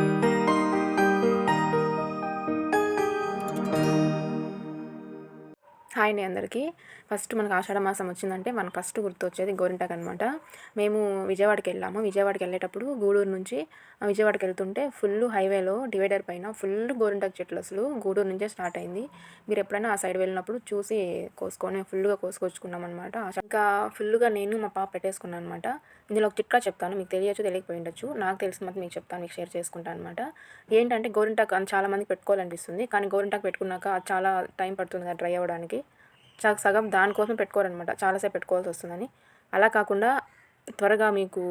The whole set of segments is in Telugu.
thank you హాయ్ అండి అందరికీ. ఫస్ట్ మనకు ఆషాఢ మాసం వచ్చిందంటే మనకు ఫస్ట్ గుర్తు వచ్చేది గోరింటాక్ అనమాట మేము విజయవాడకి వెళ్ళాము. విజయవాడకి వెళ్ళేటప్పుడు గూడూరు నుంచి విజయవాడకి వెళ్తుంటే ఫుల్ హైవేలో డివైడర్ పైన ఫుల్ గోరింటాక్ చెట్లు అసలు గూడూరు నుంచే స్టార్ట్ అయింది. మీరు ఎప్పుడైనా ఆ సైడ్ వెళ్ళినప్పుడు చూసి కోసుకొని ఫుల్గా కోసుకొచ్చుకున్నాం అనమాట ఇంకా ఫుల్గా నేను మా పాప పెట్టేసుకున్నాను అనమాట ఇందులో ఒక చిట్కా చెప్తాను. మీకు తెలియచ్చు తెలియకపోయి ఉండొచ్చు. నాకు తెలిసిన మాత్రం మీకు చెప్తాను మీకు షేర్ చేసుకుంటాను అనమాట ఏంటంటే గోరింటాక్ చాలా మంది పెట్టుకోవాలనిపిస్తుంది. కానీ గోరింటాక్ పెట్టుకున్నాక చాలా టైం పడుతుంది కదా డ్రై అవ్వడానికి. సగం దానికోసం పెట్టుకోరనమాట చాలాసేపు పెట్టుకోవాల్సి వస్తుందని. అలా కాకుండా త్వరగా మీకు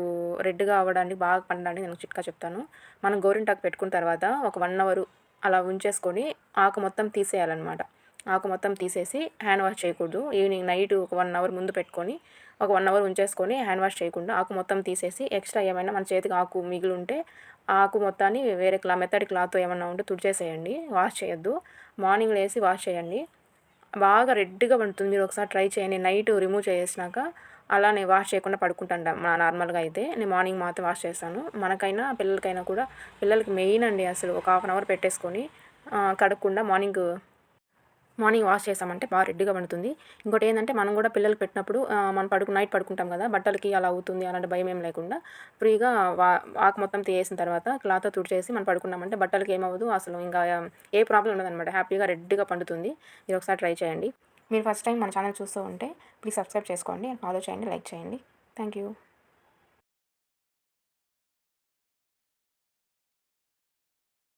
రెడ్గా అవ్వడానికి బాగా పండడానికి నేను చిట్కా చెప్తాను. మనం గోరింటాకు పెట్టుకున్న తర్వాత ఒక వన్ అవర్ అలా ఉంచేసుకొని ఆకు మొత్తం తీసేయాలన్నమాట. ఆకు మొత్తం తీసేసి హ్యాండ్ వాష్ చేయకూడదు. ఈవినింగ్ నైట్ ఒక వన్ అవర్ ముందు పెట్టుకొని ఒక వన్ అవర్ ఉంచేసుకొని హ్యాండ్ వాష్ చేయకుండా ఆకు మొత్తం తీసేసి ఎక్స్ట్రా ఏమైనా మన చేతికి ఆకు మిగిలి ఉంటే ఆ ఆకు మొత్తాన్ని వేరే క్లా మెత్తడి క్లాత్ ఏమైనా ఉంటే తుడిచేసేయండి. వాష్ చేయొద్దు. మార్నింగ్ లేసి వాష్ చేయండి. బాగా రెడ్గా ఉంటుంది మీరు ఒకసారి ట్రై చేయండి. నైట్ రిమూవ్ చేసినాక అలానే వాష్ చేయకుండా పడుకుంటాను మా నార్మల్గా అయితే. నేను మార్నింగ్ మాత్రం వాష్ చేస్తాను. మనకైనా పిల్లలకైనా కూడా పిల్లలకి మెయిన్ అండి అసలు. ఒక హాఫ్ అన్ అవర్ పెట్టేసుకొని కడగకుండా మార్నింగ్ మార్నింగ్ వాష్ చేసామంటే బాగా రెడ్డిగా పండుతుంది ఇంకోటి ఏంటంటే మనం కూడా పిల్లలు పెట్టినప్పుడు మనం పడుకు నైట్ పడుకుంటాం కదా బట్టలకి అలా అవుతుంది అలాంటి భయం ఏం లేకుండా ఫ్రీగా వా ఆకు మొత్తం తీసేసిన తర్వాత క్లాత్ తుడిచేసి మనం పడుకున్నామంటే బట్టలకి ఏమవ్వదు. అసలు ఇంకా ఏ ప్రాబ్లం ఉండదన్నమాట. హ్యాపీగా రెడ్డిగా పండుతుంది. మీరు ఒకసారి ట్రై చేయండి. మీరు ఫస్ట్ టైం మన ఛానల్ చూస్తూ ఉంటే ప్లీజ్ సబ్స్క్రైబ్ చేసుకోండి. ఫాలో చేయండి లైక్ చేయండి. Thank you.